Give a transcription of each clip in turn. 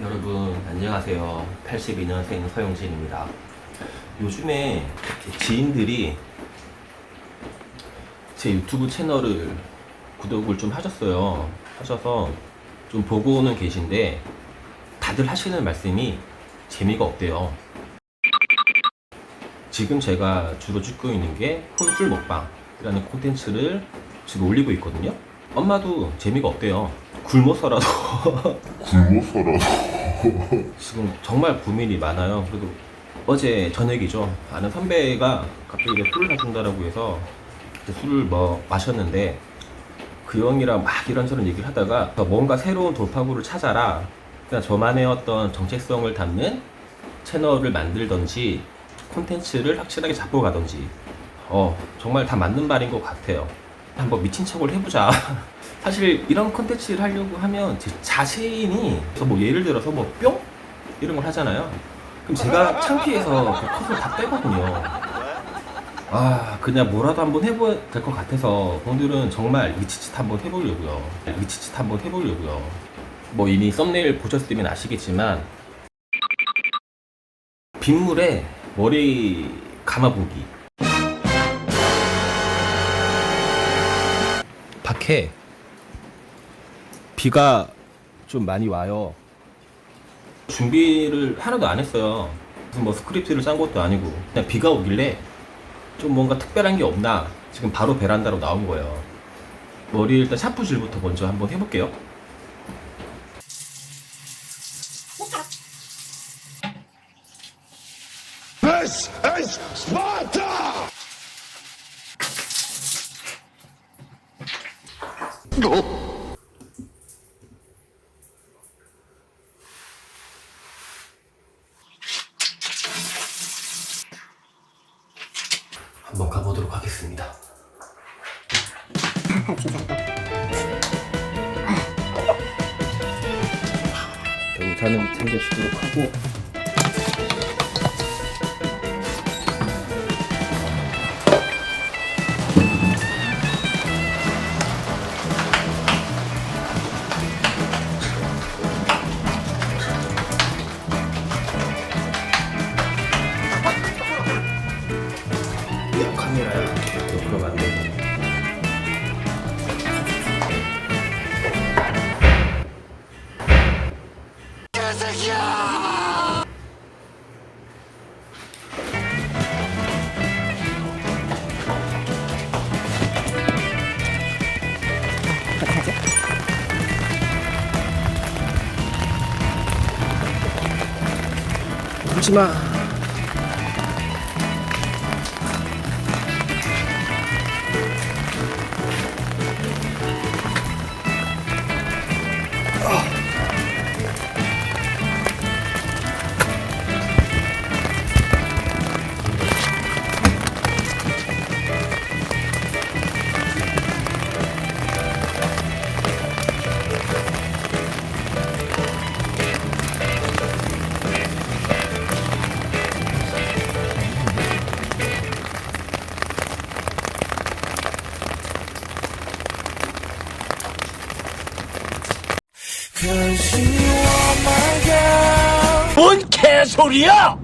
여러분 안녕하세요. 82년생 서영진입니다. 요즘에 지인들이 제 유튜브 채널을 구독을 좀 하셨어요. 하셔서 좀 보고는 계신데 다들 하시는 말씀이 재미가 없대요. 지금 제가 주로 찍고 있는 게 혼술 먹방이 라는 콘텐츠를 지금 올리고 있거든요. 엄마도 재미가 없대요. 굶어서라도 굶어서라도 지금 정말 고민이 많아요. 그래도 어제 저녁이죠. 아는 선배가 갑자기 이제 술을 사준다라고 해서 술을 뭐 마셨는데 그 형이랑 막 이런저런 얘기를 하다가 뭔가 새로운 돌파구를 찾아라. 그냥 저만의 어떤 정체성을 담는 채널을 만들던지 콘텐츠를 확실하게 잡고 가던지 어 정말 다 맞는 말인 것 같아요. 한번 미친 척을 해보자. 사실 이런 콘텐츠를 하려고 하면 제 자신이 뭐 예를 들어서 뭐 뿅 이런 걸 하잖아요. 그럼 제가 창피해서 그 컷을 다 빼거든요. 아 그냥 뭐라도 한번 해봐야 될 것 같아서 오늘은 정말 위치짓 한번 해보려고요. 위치짓 한번 해보려고요. 뭐 이미 썸네일 보셨으면 아시겠지만 빗물에 머리 감아보기. 밖에 비가 좀 많이 와요. 준비를 하나도 안 했어요. 무슨 뭐 스크립트를 짠 것도 아니고 그냥 비가 오길래 좀 뭔가 특별한 게 없나 지금 바로 베란다로 나온 거예요. 머리 일단 샤프질부터 먼저 한번 해볼게요. 한번 가보도록 하겠습니다. 영상은 챙겨주도록 하고 울지 마. 뭔 개소리야!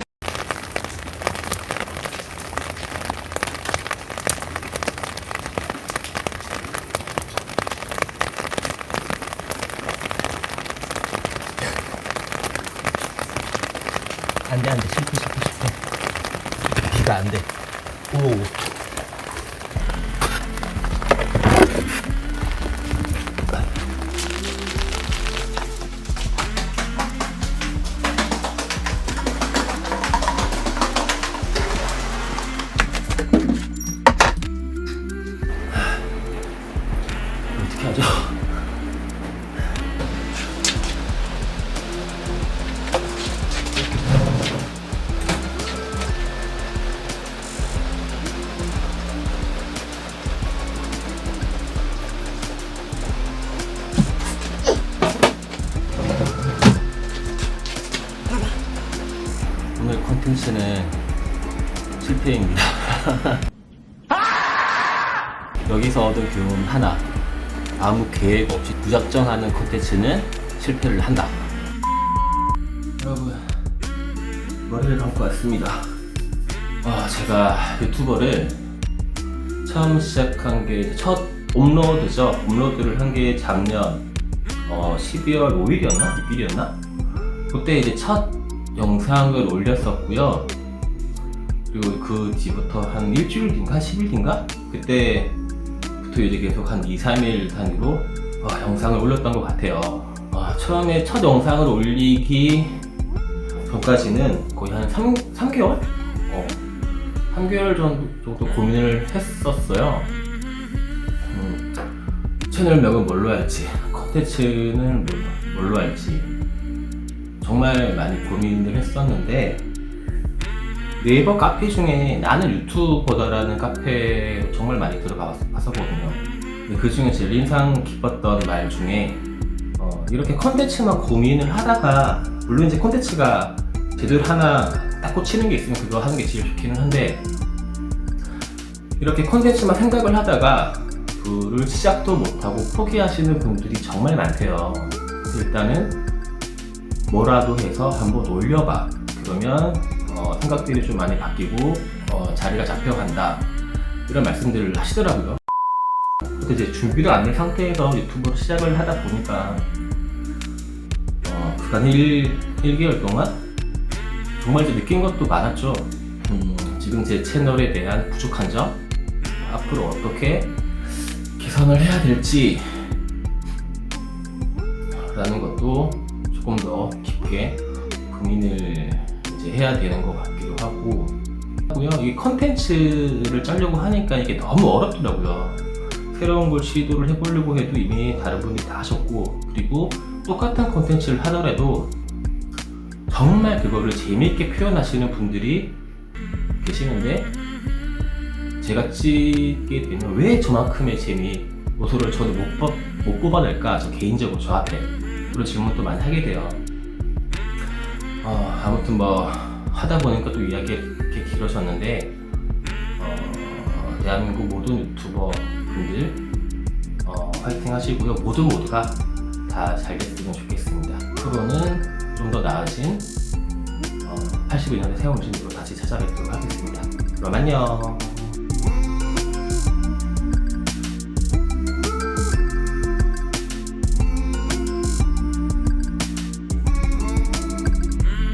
안돼 안돼. 실패 실패 실패 비가 안돼. 오 콘텐츠는 실패입니다. 여기서 얻은 교훈 하나. 아무 계획 없이 무작정 하는 콘텐츠는 실패를 한다. 여러분, 머리를 감고 왔습니다. 아, 제가 유튜버를 처음 시작한 게 첫 업로드죠. 업로드를 한 게 작년 어, 12월 5일이었나? 6일이었나? 그때 이제 첫 영상을 올렸었고요. 그리고 그 뒤부터 한 일주일 뒤인가? 한 10일 뒤인가? 그때부터 이제 계속 한 2, 3일 단위로 어, 영상을 올렸던 것 같아요. 어, 처음에 첫 영상을 올리기 전까지는 거의 한 3, 3개월? 어, 3개월 정도, 고민을 했었어요. 음, 채널명은 뭘로 할지, 컨텐츠는 뭘- 뭘로 할지 정말 많이 고민을 했었는데 네이버 카페 중에 나는 유튜버다라는 카페 정말 많이 들어가 봤었거든요. 그 중에 제일 인상 깊었던 말 중에 어, 이렇게 컨텐츠만 고민을 하다가 물론 이제 컨텐츠가 제대로 하나 딱 꽂히는 게 있으면 그거 하는 게 제일 좋기는 한데 이렇게 컨텐츠만 생각을 하다가 그를 시작도 못하고 포기하시는 분들이 정말 많대요. 일단은 뭐라도 해서 한번 올려봐. 그러면 어, 생각들이 좀 많이 바뀌고 어, 자리가 잡혀간다. 이런 말씀들을 하시더라고요. 이제 준비를 안 된 상태에서 유튜브를 시작을 하다 보니까 어, 그간 1, 1개월 동안 정말 이제 느낀 것도 많았죠. 음, 지금 제 채널에 대한 부족한 점, 앞으로 어떻게 개선을 해야 될지 라는 것도 조금 더 깊게 고민을 이제 해야 되는 것 같기도 하고 하고요. 이 컨텐츠를 짜려고 하니까 이게 너무 어렵더라고요. 새로운 걸 시도를 해보려고 해도 이미 다른 분이 다 하셨고 그리고 똑같은 컨텐츠를 하더라도 정말 그거를 재미있게 표현하시는 분들이 계시는데 제가 찍게 되면 왜 저만큼의 재미 요소를 저는 못, 뽑, 못 뽑아낼까 저 개인적으로 저한테 그런 질문도 많이 하게 돼요. 어, 아무튼 뭐 하다 보니까 또 이야기가 이렇게 길어졌는데 어, 대한민국 모든 유튜버 분들 어, 화이팅 하시고요. 모두 모두가 다 잘 됐으면 좋겠습니다. 앞으로는 좀 더 나아진 어, 82년의 새로운 진으로 다시 찾아뵙도록 하겠습니다. 그럼 안녕